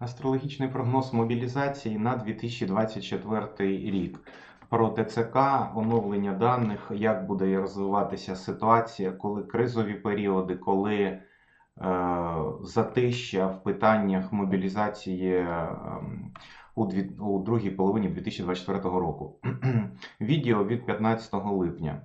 Астрологічний прогноз мобілізації на 2024 рік. Про ТЦК, оновлення даних, як буде розвиватися ситуація, коли кризові періоди, коли е, затища в питаннях мобілізації е, у, дві, у другій половині 2024 року. Відео від 15 липня.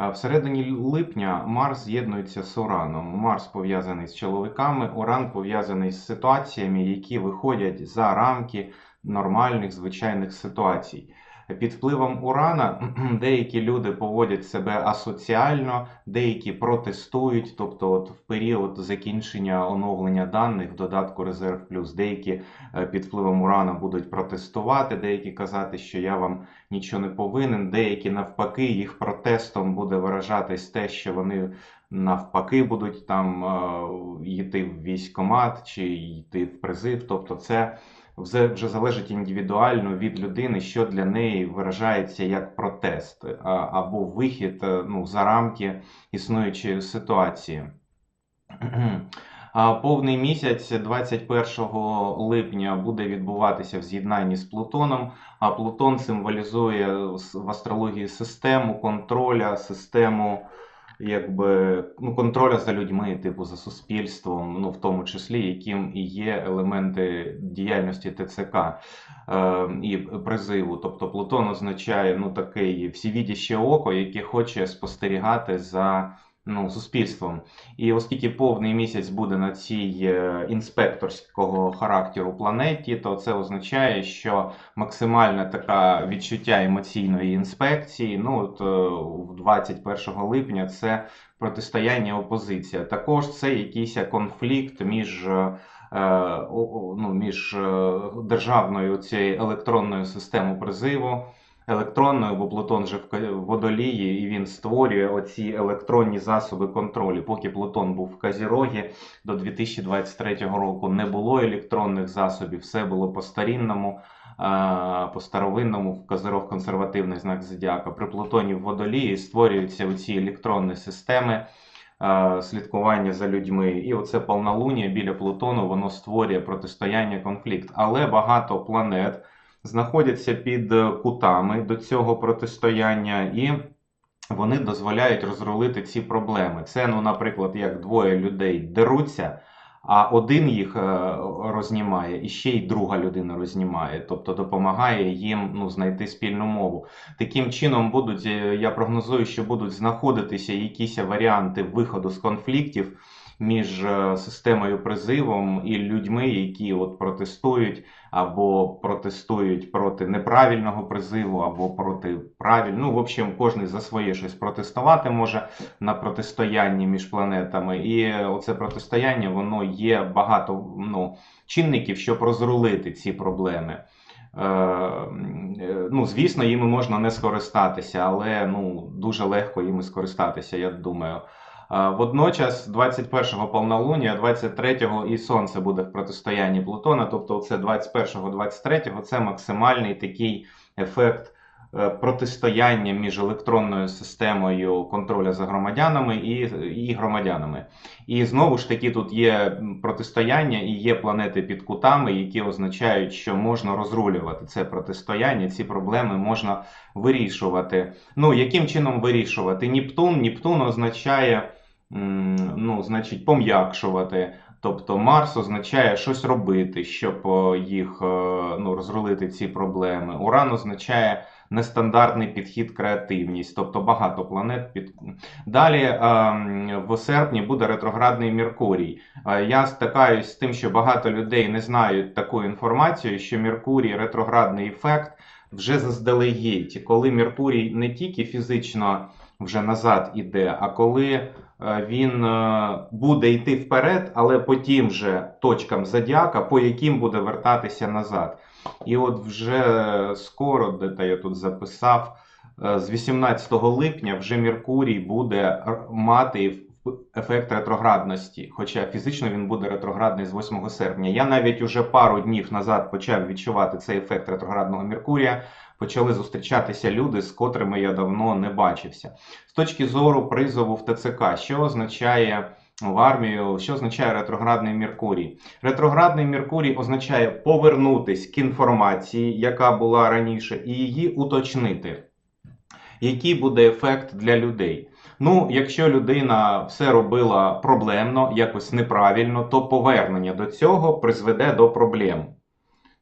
А Всередині липня Марс з'єднується з Ураном. Марс пов'язаний з чоловіками, Уран пов'язаний з ситуаціями, які виходять за рамки нормальних звичайних ситуацій. Під впливом Урана деякі люди поводять себе асоціально, деякі протестують, тобто от в період закінчення оновлення даних в додатку Резерв Плюс, деякі е, під впливом Урана будуть протестувати, деякі казати, що я вам нічого не повинен, деякі навпаки, їх протестом буде виражатись те, що вони навпаки будуть там е, йти в військкомат чи йти в призив. Тобто, це вже, вже залежить індивідуально від людини, що для неї виражається як протест а, або вихід е, ну, за рамки існуючої ситуації. Повний місяць 21 липня буде відбуватися в з'єднанні з Плутоном. А Плутон символізує в астрології систему контроля, систему якби ну, контроля за людьми, типу за суспільством, ну в тому числі, яким і є елементи діяльності ТЦК е, і призиву. Тобто Плутон означає ну таке всівідяще око, яке хоче спостерігати за ну, суспільством. І оскільки повний місяць буде на цій е, інспекторського характеру планеті, то це означає, що максимальне таке відчуття емоційної інспекції, ну от е, 21 липня, це протистояння опозиція. Також це якийсь конфлікт між. е, Ну, між е, державною цією електронною системою призиву електронною, бо Плутон же в водолії, і він створює оці електронні засоби контролю. Поки Плутон був в Казірогі до 2023 року, не було електронних засобів, все було по старінному. По старовинному в Козирог консервативний знак зодіака. При Плутоні в водолії створюються оці електронні системи слідкування за людьми. І оце повнолуння біля Плутону воно створює протистояння конфлікт. Але багато планет знаходяться під е, кутами до цього протистояння, і вони дозволяють розрулити ці проблеми. Це, ну, наприклад, як двоє людей деруться. А один їх е, рознімає, і ще й друга людина рознімає, тобто допомагає їм ну, знайти спільну мову. Таким чином, будуть, е, я прогнозую, що будуть знаходитися якісь варіанти виходу з конфліктів між е, системою призивом і людьми, які от протестують або протестують проти неправильного призиву, або проти правильного. Ну, в общем, кожен за своє щось протестувати може на протистоянні між планетами. І оце протистояння воно є багато ну, чинників, щоб розрулити ці проблеми. Е, е, ну, Звісно, їми можна не скористатися, але ну, дуже легко їми скористатися, я думаю. Водночас, 21-го повнолуння, 23-го і сонце буде в протистоянні Плутона. Тобто, це 21-го, 23-го це максимальний такий ефект е, протистояння між електронною системою контроля за громадянами і і громадянами. І знову ж таки, тут є протистояння і є планети під кутами, які означають, що можна розрулювати це протистояння, ці проблеми можна вирішувати. Ну, яким чином вирішувати? Нептун, Нептун означає ну, значить, пом'якшувати. Тобто Марс означає щось робити, щоб їх ну, розрулити ці проблеми. Уран означає нестандартний підхід, креативність, тобто багато планет під далі в серпні буде ретроградний Меркурій. Я стикаюсь з тим, що багато людей не знають таку інформацію, що Меркурій ретроградний ефект вже заздалегідь, коли Меркурій не тільки фізично вже назад іде, а коли Е, він е, буде йти вперед, але по тим же точкам зодіака, по яким буде вертатися назад. І от вже скоро, де я тут записав, е, з 18 липня вже Меркурій буде мати ефект ретроградності. Хоча фізично він буде ретроградний з 8 серпня. Я навіть уже пару днів назад почав відчувати цей ефект ретроградного Меркурія почали зустрічатися люди, з котрими я давно не бачився. З точки зору призову в ТЦК, що означає в армію. Що означає ретроградний Меркурій? Ретроградний Меркурій означає повернутись к інформації, яка була раніше, і її уточнити. Який буде ефект для людей? Ну, якщо людина все робила проблемно, якось неправильно, то повернення до цього призведе до проблем.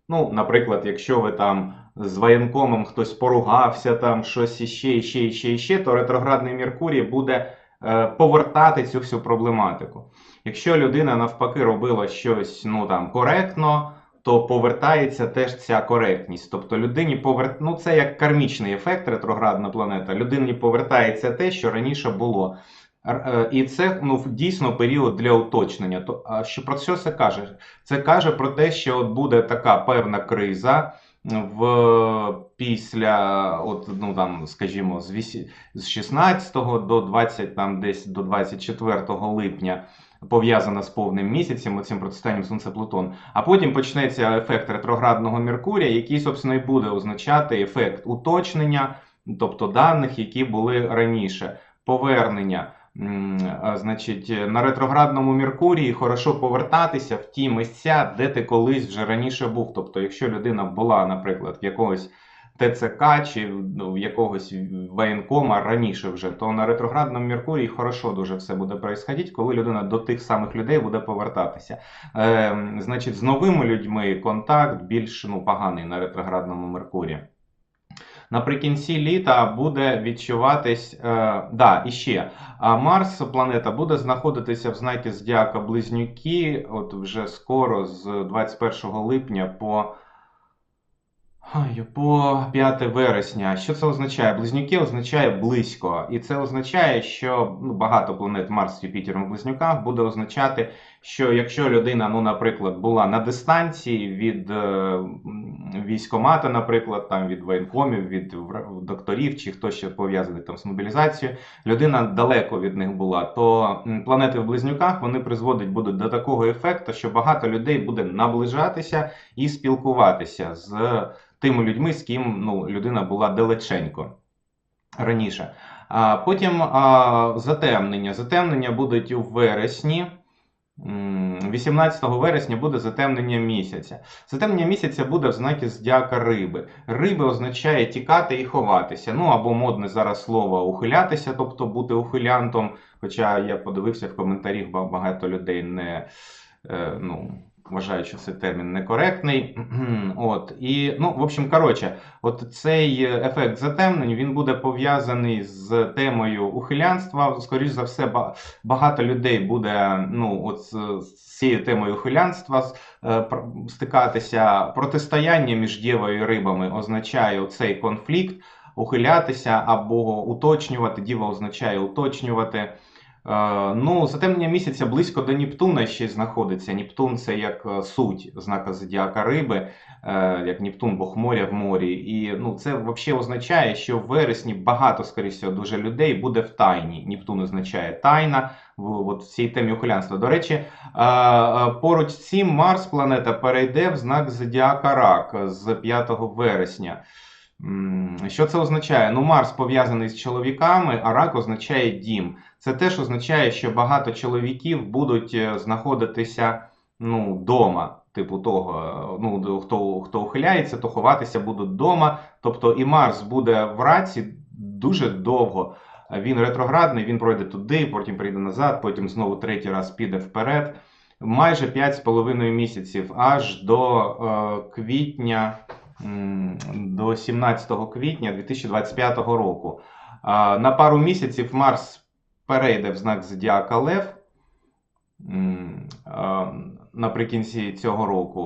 Ну, наприклад, якщо ви там з воєнкомом хтось поругався, там щось іще, іще, іще, іще, то ретроградний Меркурій буде е, повертати цю всю проблематику. Якщо людина навпаки робила щось ну там коректно, то повертається теж ця коректність. Тобто людині повер... ну це як кармічний ефект ретроградна планета. Людині повертається те, що раніше було. Е, І це ну дійсно період для уточнення. То а що про що це каже? Це каже про те, що от буде така певна криза в після, от ну там, скажімо, з вісі- з 16 до 20, там десь до 24 липня. Пов'язана з повним місяцем, оцим протистоянням Сонце Плутон. А потім почнеться ефект ретроградного Меркурія, який, собственно, і буде означати ефект уточнення, тобто даних, які були раніше, повернення. Значить, на ретроградному Меркурії хорошо повертатися в ті місця, де ти колись вже раніше був. Тобто, якщо людина була, наприклад, в якогось ТЦК чи ну, в якогось воєнкома раніше вже, то на ретроградному Меркурії хорошо дуже все буде происходити, коли людина до тих самих людей буде повертатися. Е, значить, з новими людьми контакт більш ну, поганий на ретроградному Меркурії. Наприкінці літа буде відчуватись, е, да, і ще, а Марс, планета, буде знаходитися в знакі Зодіака Близнюки, от вже скоро, з 21 липня по, по 5 вересня. Що це означає? Близнюки означає близько. І це означає, що ну, багато планет Марс, Юпітер в близнюках буде означати, що якщо людина, ну, наприклад, була на дистанції від е, військомата, наприклад, там від воєнкомів, від докторів чи хто ще пов'язаний там з мобілізацією, людина далеко від них була, то планети в близнюках вони призводять будуть до такого ефекту, що багато людей буде наближатися і спілкуватися з тими людьми, з ким ну, людина була далеченько раніше. А потім а, затемнення. Затемнення будуть у вересні. М, 18 вересня буде затемнення місяця. Затемнення місяця буде в знакі здяка риби. Риби означає тікати і ховатися. Ну або модне зараз слово ухилятися, тобто бути ухилянтом. Хоча я подивився в коментарях, ба- багато людей не е, ну, вважають, що цей термін некоректний. От і ну, в общем, коротше, от цей ефект затемнень він буде пов'язаний з темою ухилянства. Скоріш за все, багато людей буде ну, от з, цією темою ухилянства е, стикатися. Протистояння між дєвою і рибами означає цей конфлікт, ухилятися або уточнювати. Діва означає уточнювати. Е, Ну, затемнення місяця близько до Нептуна ще знаходиться. Нептун це як е, суть знака зодіака риби, е, як Нептун, Бог моря в морі. І ну, це взагалі означає, що в вересні багато, скоріше дуже людей буде в тайні. Нептун означає тайна в, от в цій темі ухилянства. До речі, поруч з цим Марс планета перейде в знак зодіака Рак з 5 вересня. Що це означає? Ну, Марс пов'язаний з чоловіками, а рак означає дім. Це теж означає, що багато чоловіків будуть е, знаходитися ну, дома. Типу того, е, ну, хто, хто ухиляється, то ховатися будуть вдома. Тобто і Марс буде в раці дуже довго. Він ретроградний, він пройде туди, потім прийде назад, потім знову третій раз піде вперед. Майже 5,5 місяців, аж до е, квітня, до 17 квітня 2025 року. На пару місяців Марс перейде в знак Зодіака Лев наприкінці цього року,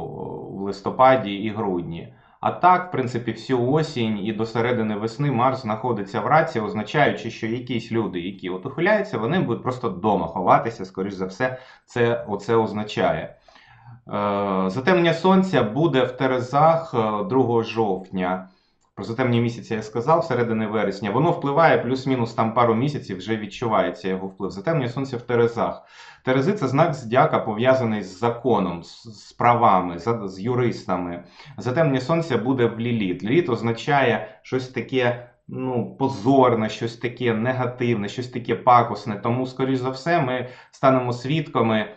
в листопаді і грудні. А так, в принципі, всю осінь і до середини весни Марс знаходиться в раці, означаючи, що якісь люди, які от ухиляються, вони будуть просто вдома ховатися, скоріш за все, це оце означає. Е, Затемнення сонця буде в Терезах е, 2 жовтня. Про затемнення місяця я сказав, середини вересня. Воно впливає плюс-мінус там пару місяців, вже відчувається його вплив. Затемнення сонця в Терезах. Терези це знак зодіака пов'язаний з законом, з, правами, з, юристами. Затемнення сонця буде в Ліліт. Ліліт означає щось таке ну, позорне, щось таке негативне, щось таке пакосне. Тому, скоріш за все, ми станемо свідками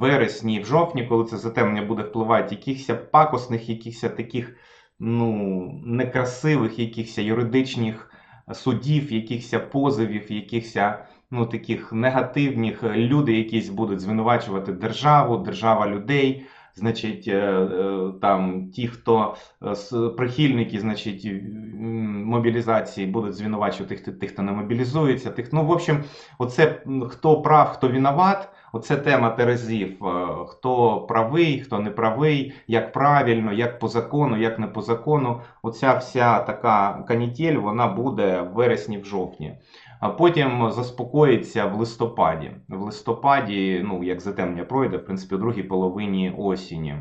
вересні, в жовтні, коли це затемнення буде впливати, якихось пакосних, якихось таких ну, некрасивих, якихось юридичних судів, якихось позовів, якихось ну, таких негативних люди, якісь будуть звинувачувати державу, держава людей. Значить, е, е, там ті, хто е, прихильники, значить, мобілізації будуть звинувачувати тих, тих, хто не мобілізується. Тих, ну, в общем, оце хто прав, хто виноват. Оце тема Терезів. Е, Хто правий, хто не правий, як правильно, як по закону, як не по закону. Оця вся така канітель, вона буде в вересні, в жовтні. А потім заспокоїться в листопаді. В листопаді, ну як затемнення пройде, в принципі, у другій половині осені.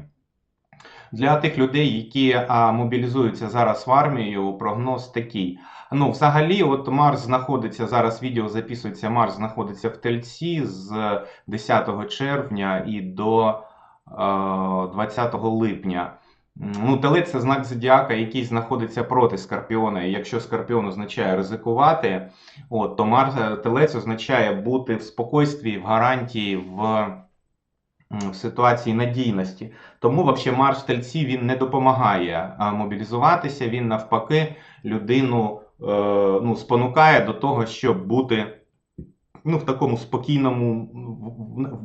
Для тих людей, які а, мобілізуються зараз в армію, прогноз такий. Ну, взагалі, от Марс знаходиться зараз. Відео записується. Марс знаходиться в Тельці з 10 червня і до е, 20 липня. Ну, телець це знак зодіака, який знаходиться проти Скорпіона. І якщо Скорпіон означає ризикувати, от, то Марс телець означає бути в спокойстві, в гарантії, в, в ситуації надійності. Тому вообще Марс Тельці він не допомагає мобілізуватися, він навпаки людину е, ну, спонукає до того, щоб бути ну, в такому спокійному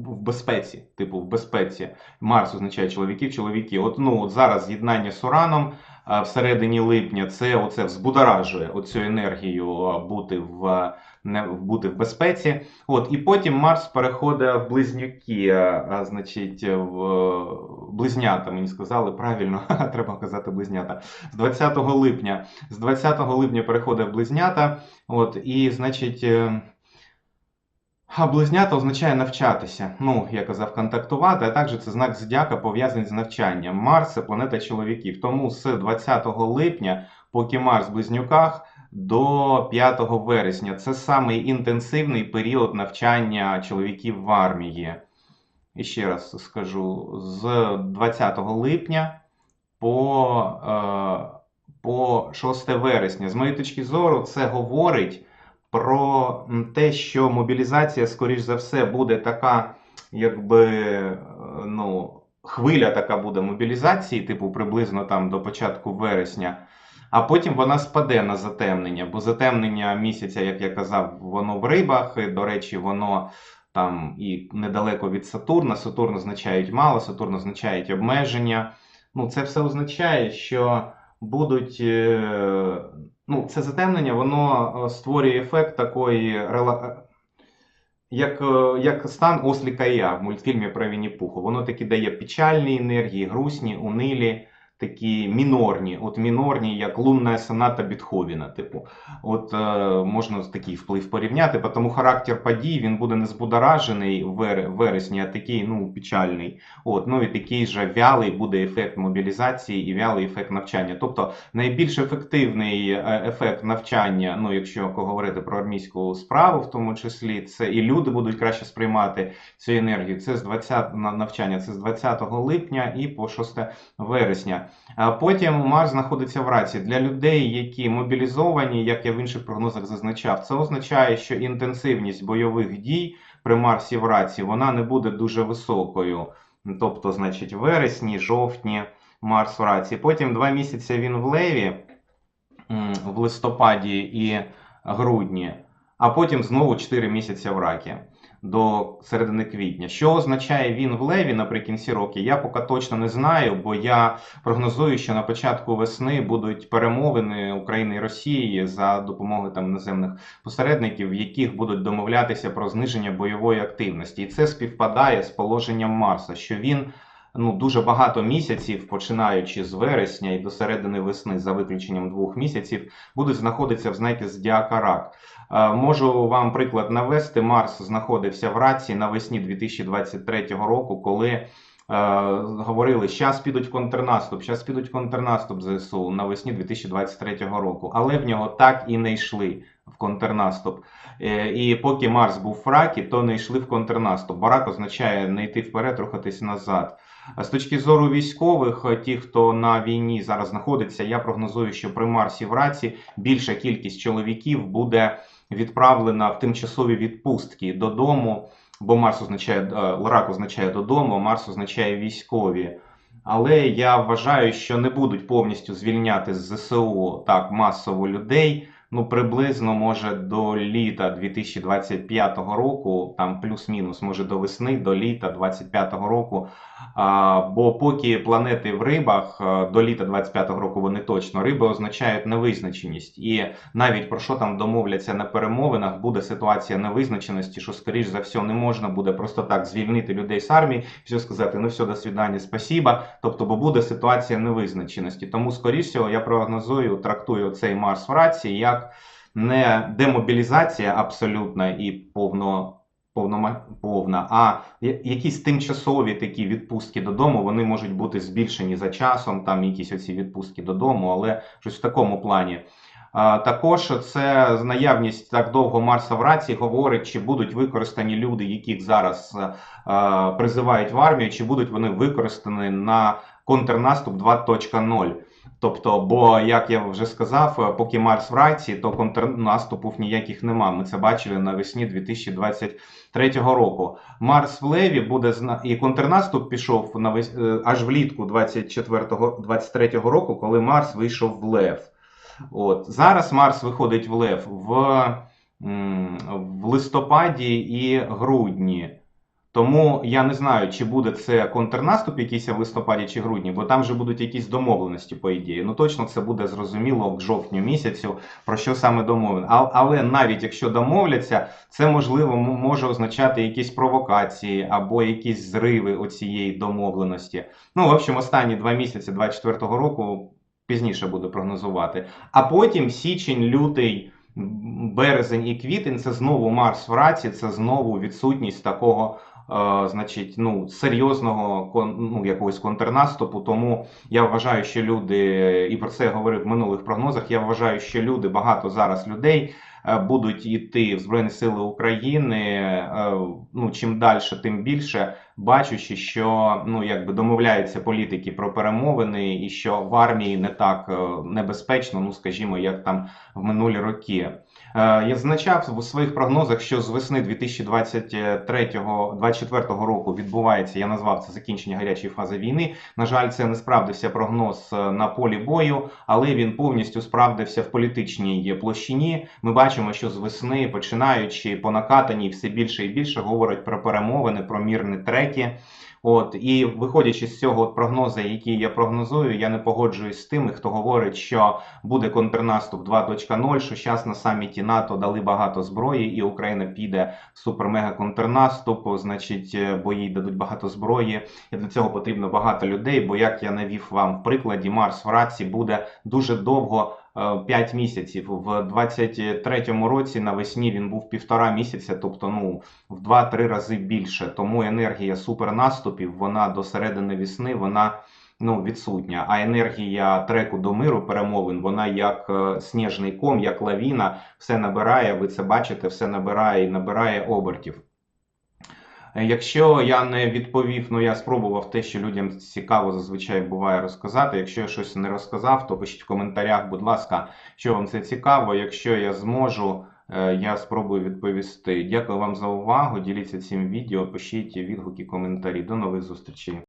в, безпеці. Типу, в безпеці. Марс означає чоловіків, чоловіки. От, ну, от зараз з'єднання з Ураном всередині липня це оце взбудоражує оцю енергію бути в, не, бути в безпеці. От, і потім Марс переходить в близнюки, а, а, значить, в е, близнята, мені сказали правильно, треба казати близнята. З 20 липня. З 20 липня переходить в близнята. От, і, значить. е, а близнята означає навчатися. Ну, я казав, контактувати, а також це знак зодіака пов'язаний з навчанням. Марс це планета чоловіків. Тому з 20 липня, поки Марс в близнюках, до 5 вересня це самий інтенсивний період навчання чоловіків в армії. І ще раз скажу: з 20 липня по, е, по 6 вересня. З моєї точки зору, це говорить про те, що мобілізація, скоріш за все, буде така, якби, е, ну, хвиля така буде мобілізації, типу приблизно там до початку вересня. А потім вона спаде на затемнення, бо затемнення місяця, як я казав, воно в рибах. І, до речі, воно там і недалеко від Сатурна. Сатурн означають мало, Сатурн означають обмеження. Ну, це все означає, що будуть. е, Ну, це затемнення, воно е, створює ефект такої рела... як, е, як стан Осліка я в мультфільмі про Вінні-Пуху. Воно таки дає печальні енергії, грустні, унилі, такі мінорні. От мінорні, як лунна соната Бетховена. Типу, от е, можна такий вплив порівняти, тому характер подій він буде не збудоражений в вересні, а такий ну, печальний. От, ну і такий же вялий буде ефект мобілізації і вялий ефект навчання. Тобто найбільш ефективний е, ефект навчання, ну якщо говорити про армійську справу, в тому числі, це і люди будуть краще сприймати цю енергію. Це з 20 на- навчання, це з 20 липня і по 6 вересня. Потім Марс знаходиться в раці для людей, які мобілізовані, як я в інших прогнозах зазначав. Це означає, що інтенсивність бойових дій при Марсі в раці вона не буде дуже високою. Тобто, значить, вересні, жовтні Марс в раці. Потім два місяці він в Леві в листопаді і грудні, а потім знову 4 місяці в ракі до середини квітня. Що означає він в Леві наприкінці року, я поки точно не знаю, бо я прогнозую, що на початку весни будуть перемовини України і Росії за допомогою там наземних посередників, в яких будуть домовлятися про зниження бойової активності. І це співпадає з положенням Марса, що він ну, дуже багато місяців, починаючи з вересня і до середини весни, за виключенням двох місяців, будуть знаходитися в знакі зодіака Рак. Е, Можу вам приклад навести. Марс знаходився в раці навесні 2023 року, коли е, говорили, що підуть контрнаступ, зараз підуть контрнаступ ЗСУ навесні 2023 року, але в нього так і не йшли в контрнаступ. Е, І поки Марс був в ракі, то не йшли в контрнаступ. Барак означає не йти вперед, рухатись назад. З точки зору військових, е, ті, хто на війні зараз знаходиться, я прогнозую, що при Марсі в раці більша кількість чоловіків буде відправлена в тимчасові відпустки додому, бо Марс означає е, рак означає додому, Марс означає військові. Але я вважаю, що не будуть повністю звільняти з ЗСУ так масово людей. Ну, приблизно, може, до літа 2025 року, там плюс-мінус, може до весни, до літа 2025 року. А, бо поки планети в рибах е, до літа 25 року вони точно риби означають невизначеність. І навіть про що там домовляться на перемовинах, буде ситуація невизначеності, що, скоріш за все, не можна буде просто так звільнити людей з армії, все сказати, ну все, до свидання, спасіба. Тобто, бо буде ситуація невизначеності. Тому, скоріш всього, я прогнозую, трактую цей Марс в рації як не демобілізація абсолютна і повно. Повнома- повна, а якісь тимчасові такі відпустки додому, вони можуть бути збільшені за часом, там якісь оці відпустки додому, але щось в такому плані. Також це наявність так довго Марса в рації говорить, чи будуть використані люди, яких зараз е, е, призивають в армію, чи будуть вони використані на контрнаступ 2.0. Тобто, бо як я вже сказав, е, поки Марс в рації, то контрнаступів ніяких нема. Ми це бачили навесні 2023 року. Марс в Леві буде і контрнаступ пішов навес... е, аж влітку 24-23 року, коли Марс вийшов в Лев. От зараз Марс виходить в Лев в, в листопаді і грудні. Тому я не знаю, чи буде це контрнаступ якийсь в листопаді чи грудні, бо там же будуть якісь домовленості, по ідеї. Ну точно це буде зрозуміло в жовтню місяцю, про що саме домовлено. Але навіть якщо домовляться, це можливо може означати якісь провокації або якісь зриви оцієї домовленості. Ну, в общем, останні два місяці 24-го року пізніше буду прогнозувати. А потім січень, лютий, березень і квітень це знову Марс в раці, це знову відсутність такого. Е, Значить, ну серйозного ну, якогось контрнаступу. Тому я вважаю, що люди, і про це я говорив в минулих прогнозах. Я вважаю, що люди, багато зараз людей е, будуть йти в Збройні Сили України. е, Ну чим далі, тим більше, бачучи, що ну якби домовляються політики про перемовини, і що в армії не так небезпечно, ну скажімо, як там в минулі роки. Е, Я зазначав у своїх прогнозах, що з весни 2023-2024 року відбувається, я назвав це закінчення гарячої фази війни. На жаль, це не справдився прогноз е, на полі бою, але він повністю справдився в політичній площині. Ми бачимо, що з весни, починаючи по накатанні, все більше і більше говорять про перемовини, про мірні треки. От і виходячи з цього прогнозу, який я прогнозую, я не погоджуюсь з тими, хто говорить, що буде контрнаступ 2.0, що зараз на саміті НАТО дали багато зброї, і Україна піде в супер-мега контрнаступ, значить, е, бо їй дадуть багато зброї. І для цього потрібно багато людей. Бо як я навів вам в прикладі, Марс в раці буде дуже довго. 5 місяців в 23-му році навесні він був півтора місяця, тобто ну в 2-3 рази більше. Тому енергія супернаступів вона до середини весни вона ну відсутня. А енергія треку до миру перемовин вона як е, сніжний ком, як лавіна, все набирає. Ви це бачите, все набирає і набирає обертів. Е, Якщо я не відповів, ну я спробував те, що людям цікаво зазвичай буває розказати. Якщо я щось не розказав, то пишіть в коментарях, будь ласка, що вам це цікаво. Якщо я зможу, е, я спробую відповісти. Дякую вам за увагу. Діліться цим відео, пишіть відгуки, коментарі. До нових зустрічей.